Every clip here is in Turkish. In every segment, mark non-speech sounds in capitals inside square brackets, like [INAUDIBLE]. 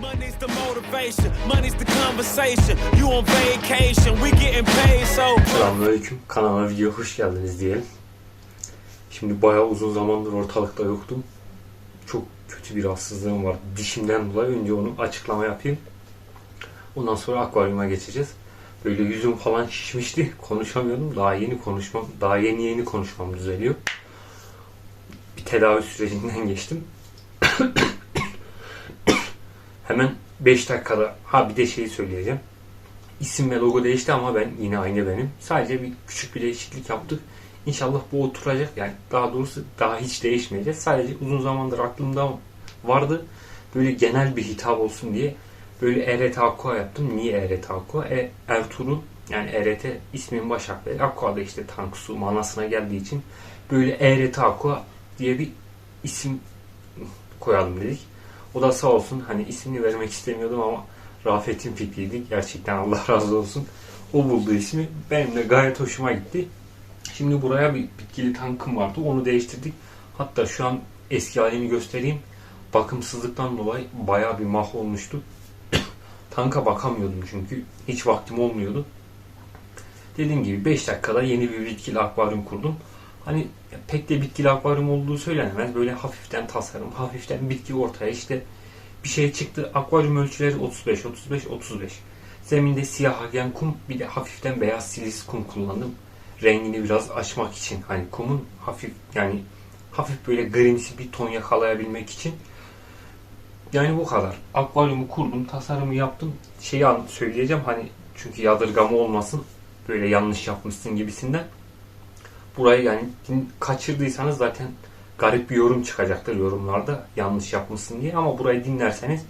Money's the motivation, money's the conversation. You on vacation, we getting paid, so. Selamünaleyküm. Kanalıma video hoş geldiniz diyelim. Şimdi bayağı uzun zamandır ortalıkta yoktum. Çok kötü bir rahatsızlığım var. Dişimden dolayı önce onu açıklama yapayım. Ondan sonra akvaryuma geçeceğiz. Böyle yüzüm falan şişmişti. Konuşamıyordum. Daha yeni konuşmam, daha yeni yeni konuşmam düzeliyor. Bir tedavi sürecinden [LAUGHS] geçtim. Hemen 5 dakikada ha bir de şeyi söyleyeceğim. İsim ve logo değişti ama ben yine aynı benim. Sadece bir küçük bir değişiklik yaptık. İnşallah bu oturacak. Yani daha doğrusu daha hiç değişmeyecek. Sadece uzun zamandır aklımda vardı. Böyle genel bir hitap olsun diye böyle ERT Aqua yaptım. Niye ERT Aqua? E, Ertuğrul yani ERT ismin baş harfleri. Aqua da işte tank su manasına geldiği için böyle ERT Aqua diye bir isim koyalım dedik. O da sağ olsun hani ismini vermek istemiyordum ama Rafet'in fikriydi. Gerçekten Allah [LAUGHS] razı olsun. O buldu ismi. Benim de gayet hoşuma gitti. Şimdi buraya bir bitkili tankım vardı. Onu değiştirdik. Hatta şu an eski halini göstereyim. Bakımsızlıktan dolayı bayağı bir mahvolmuştu. [COUGHS] Tanka bakamıyordum çünkü. Hiç vaktim olmuyordu. Dediğim gibi 5 dakikada yeni bir bitkili akvaryum kurdum. Hani pek de bitkili akvaryum olduğu söylenemez. Böyle hafiften tasarım, hafiften bitki ortaya işte bir şey çıktı. Akvaryum ölçüleri 35, 35, 35. Zeminde siyah hagen kum bir de hafiften beyaz silis kum kullandım. Rengini biraz açmak için. Hani kumun hafif yani hafif böyle grimsi bir ton yakalayabilmek için. Yani bu kadar. Akvaryumu kurdum, tasarımı yaptım. Şeyi söyleyeceğim hani çünkü yadırgama olmasın. Böyle yanlış yapmışsın gibisinden. Burayı yani kaçırdıysanız zaten garip bir yorum çıkacaktır yorumlarda yanlış yapmışsın diye ama burayı dinlerseniz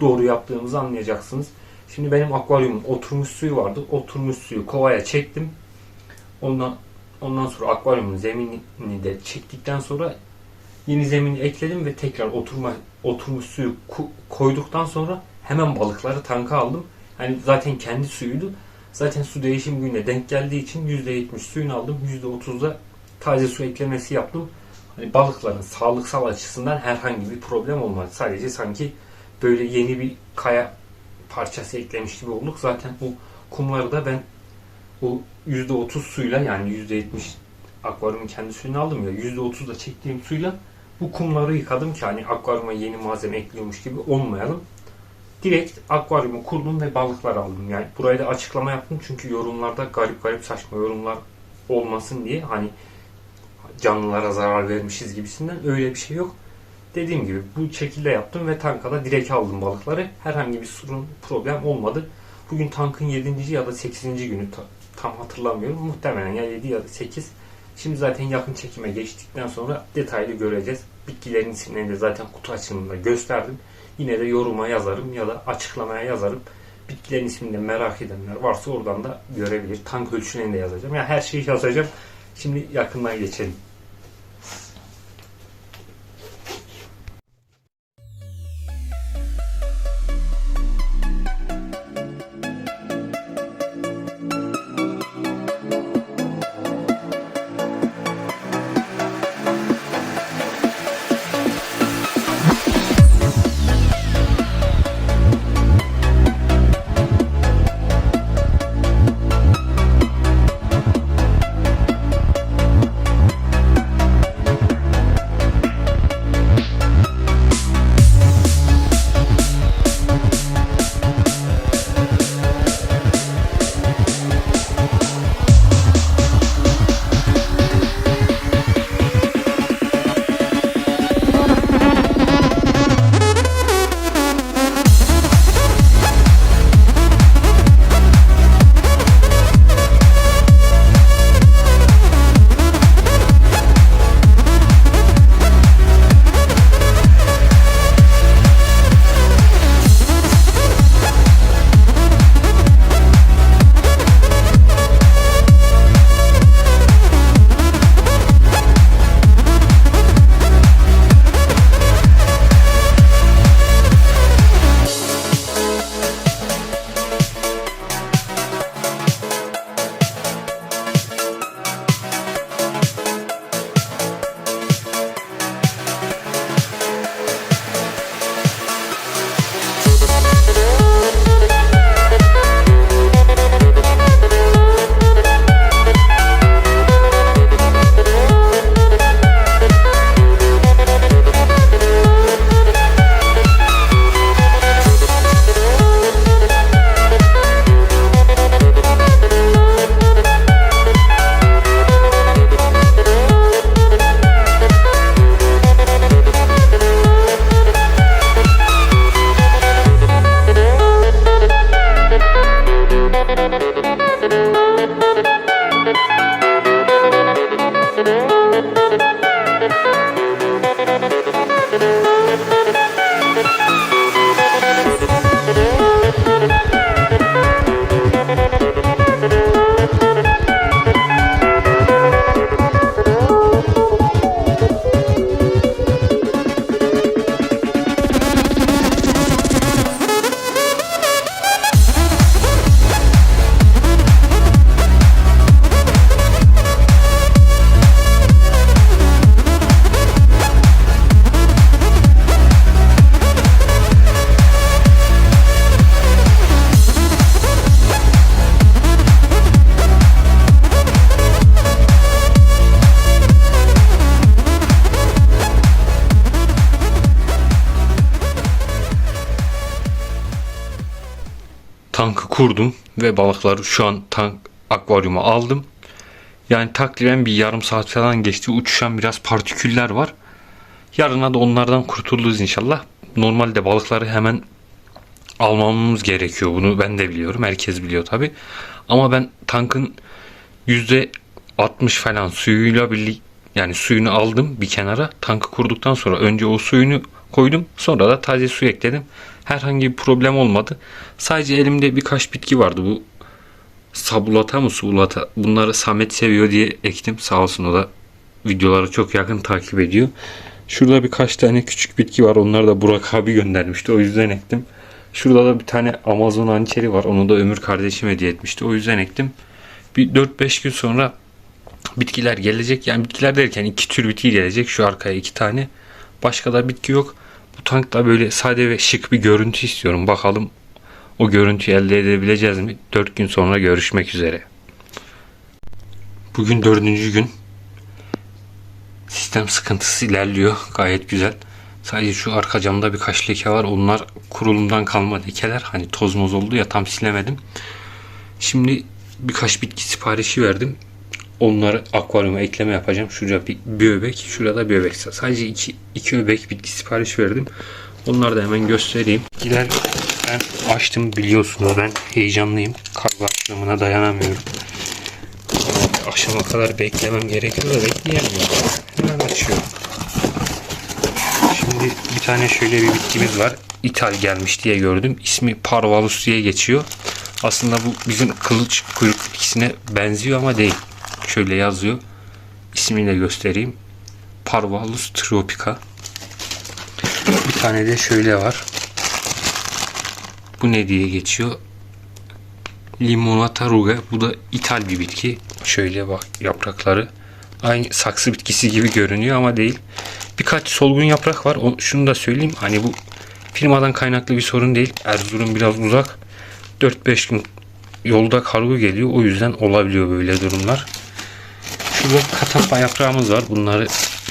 doğru yaptığımızı anlayacaksınız. Şimdi benim akvaryumun oturmuş suyu vardı. Oturmuş suyu kovaya çektim. Ondan ondan sonra akvaryumun zeminini de çektikten sonra yeni zemini ekledim ve tekrar oturma oturmuş suyu koyduktan sonra hemen balıkları tanka aldım. Yani zaten kendi suyuydu. Zaten su değişim gününe denk geldiği için %70 suyunu aldım. %30'da taze su eklemesi yaptım. Hani balıkların sağlıksal açısından herhangi bir problem olmadı. Sadece sanki böyle yeni bir kaya parçası eklemiş gibi olduk. Zaten o kumları da ben o %30 suyla yani %70 akvaryumun kendi suyunu aldım ya %30 da çektiğim suyla bu kumları yıkadım ki hani akvaryuma yeni malzeme ekliyormuş gibi olmayalım. Direkt akvaryumu kurdum ve balıklar aldım. Yani burayı da açıklama yaptım çünkü yorumlarda garip garip saçma yorumlar olmasın diye hani canlılara zarar vermişiz gibisinden öyle bir şey yok. Dediğim gibi bu şekilde yaptım ve tankada direkt aldım balıkları. Herhangi bir sorun, problem olmadı. Bugün tankın 7. ya da 8. günü ta- tam hatırlamıyorum. Muhtemelen ya 7 ya da 8. Şimdi zaten yakın çekime geçtikten sonra detaylı göreceğiz. Bitkilerin isimlerini de zaten kutu açılımında gösterdim. Yine de yoruma yazarım ya da açıklamaya yazarım. Bitkilerin ismini de merak edenler varsa oradan da görebilir. Tank ölçülerini de yazacağım. Yani her şeyi yazacağım. Şimdi yakından geçelim. Tankı kurdum ve balıkları şu an tank akvaryuma aldım. Yani takriben bir yarım saat falan geçti. Uçuşan biraz partiküller var. Yarına da onlardan kurtuluruz inşallah. Normalde balıkları hemen almamız gerekiyor. Bunu ben de biliyorum. Herkes biliyor tabi. Ama ben tankın yüzde 60 falan suyuyla birlikte yani suyunu aldım bir kenara. Tankı kurduktan sonra önce o suyunu koydum. Sonra da taze su ekledim. Herhangi bir problem olmadı. Sadece elimde birkaç bitki vardı. Bu sabulata mı subulata bunları Samet seviyor diye ektim. Sağ olsun o da videoları çok yakın takip ediyor. Şurada birkaç tane küçük bitki var. Onları da Burak abi göndermişti. O yüzden ektim. Şurada da bir tane Amazon hançeri var. Onu da Ömür kardeşim hediye etmişti. O yüzden ektim. Bir 4-5 gün sonra bitkiler gelecek. Yani bitkiler derken iki tür bitki gelecek. Şu arkaya iki tane. Başka da bitki yok. Bu tankta böyle sade ve şık bir görüntü istiyorum. Bakalım o görüntüyü elde edebileceğiz mi? 4 gün sonra görüşmek üzere. Bugün dördüncü gün. Sistem sıkıntısı ilerliyor. Gayet güzel. Sadece şu arka camda birkaç leke var. Onlar kurulumdan kalma lekeler. Hani toz moz oldu ya tam silemedim. Şimdi birkaç bitki siparişi verdim. Onları akvaryuma ekleme yapacağım. Şurada bir, bir öbek, şurada bir öbek. Sadece iki, iki öbek bitki sipariş verdim. Onları da hemen göstereyim. Bitkiler ben açtım biliyorsunuz ben heyecanlıyım. Kargo açlığımına dayanamıyorum. Akşama kadar beklemem gerekiyor da bekleyemiyorum. Hemen açıyorum. Şimdi bir tane şöyle bir bitkimiz var. İthal gelmiş diye gördüm. İsmi Parvalus diye geçiyor. Aslında bu bizim kılıç kuyruk bitkisine benziyor ama değil. Şöyle yazıyor. İsmini de göstereyim. Parvalus tropica. Bir tane de şöyle var. Bu ne diye geçiyor? Limonata ruga. Bu da ithal bir bitki. Şöyle bak yaprakları. Aynı saksı bitkisi gibi görünüyor ama değil. Birkaç solgun yaprak var. O, şunu da söyleyeyim. Hani bu firmadan kaynaklı bir sorun değil. Erzurum biraz uzak. 4-5 gün yolda kargo geliyor. O yüzden olabiliyor böyle durumlar. Şurada katappa yaprağımız var. Bunları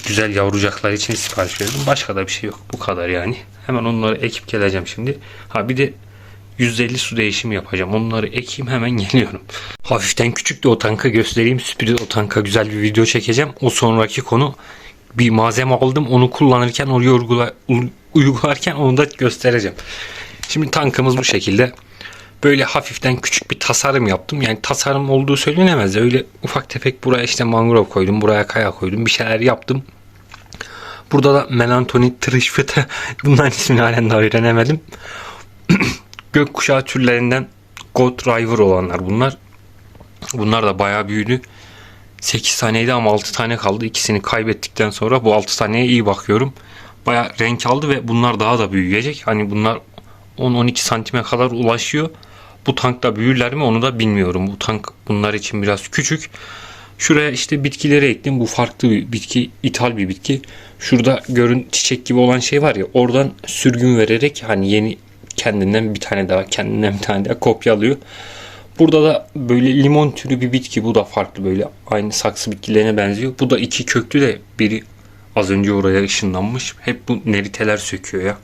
güzel yavrucaklar için sipariş verdim. Başka da bir şey yok. Bu kadar yani. Hemen onları ekip geleceğim şimdi. Ha bir de 150 su değişimi yapacağım. Onları ekeyim hemen [LAUGHS] geliyorum. Hafiften küçük de o tanka göstereyim. Sürpriz o tanka güzel bir video çekeceğim. O sonraki konu bir malzeme aldım. Onu kullanırken oraya uygula, uygularken onu da göstereceğim. Şimdi tankımız bu şekilde. Böyle hafiften küçük bir tasarım yaptım. Yani tasarım olduğu söylenemez. Öyle ufak tefek buraya işte mangrove koydum. Buraya kaya koydum. Bir şeyler yaptım. Burada da melantonin trişfete [LAUGHS] bunların ismini halen daha öğrenemedim. [CLEARS THROAT] Gökkuşağı türlerinden God River olanlar bunlar. Bunlar da bayağı büyüdü. 8 taneydi ama 6 tane kaldı. İkisini kaybettikten sonra bu 6 taneye iyi bakıyorum. Bayağı renk aldı ve bunlar daha da büyüyecek. Hani bunlar 10-12 santime kadar ulaşıyor. Bu tankta büyürler mi onu da bilmiyorum. Bu tank bunlar için biraz küçük. Şuraya işte bitkileri ektim. Bu farklı bir bitki. ithal bir bitki. Şurada görün çiçek gibi olan şey var ya. Oradan sürgün vererek hani yeni kendinden bir tane daha kendinden bir tane daha kopyalıyor. Burada da böyle limon türü bir bitki. Bu da farklı böyle aynı saksı bitkilerine benziyor. Bu da iki köklü de biri az önce oraya ışınlanmış. Hep bu neriteler söküyor ya.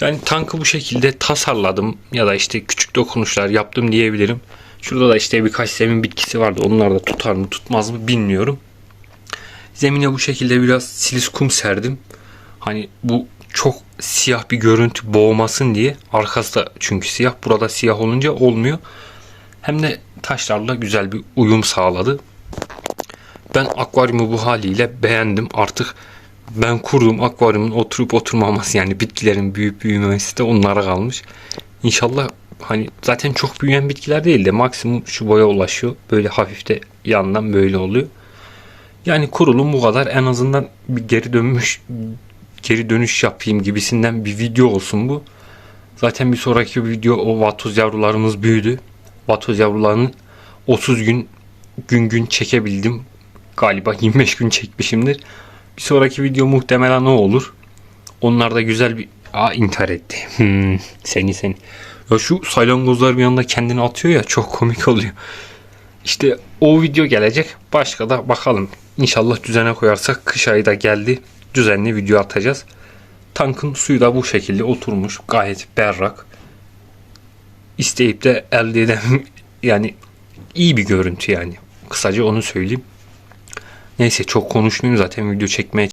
Yani tankı bu şekilde tasarladım ya da işte küçük dokunuşlar yaptım diyebilirim. Şurada da işte birkaç zemin bitkisi vardı. Onlar da tutar mı tutmaz mı bilmiyorum. Zemine bu şekilde biraz silis kum serdim. Hani bu çok siyah bir görüntü boğmasın diye. Arkası da çünkü siyah. Burada siyah olunca olmuyor. Hem de taşlarla güzel bir uyum sağladı. Ben akvaryumu bu haliyle beğendim. Artık ben kurduğum akvaryumun oturup oturmaması yani bitkilerin büyüyüp büyümemesi de onlara kalmış. İnşallah hani zaten çok büyüyen bitkiler değil de maksimum şu boya ulaşıyor. Böyle hafif de yandan böyle oluyor. Yani kurulum bu kadar. En azından bir geri dönmüş geri dönüş yapayım gibisinden bir video olsun bu. Zaten bir sonraki video o vatoz yavrularımız büyüdü. Vatoz yavrularını 30 gün gün gün çekebildim. Galiba 25 gün çekmişimdir. Bir sonraki video muhtemelen o olur. Onlar da güzel bir... Aa intihar etti. Hmm, seni seni. Ya şu salyangozlar bir anda kendini atıyor ya çok komik oluyor. İşte o video gelecek. Başka da bakalım. İnşallah düzene koyarsak kış ayı da geldi. Düzenli video atacağız. Tankın suyu da bu şekilde oturmuş. Gayet berrak. isteyip de elde eden [LAUGHS] yani iyi bir görüntü yani. Kısaca onu söyleyeyim. Neyse çok konuşmayayım zaten video çekmeye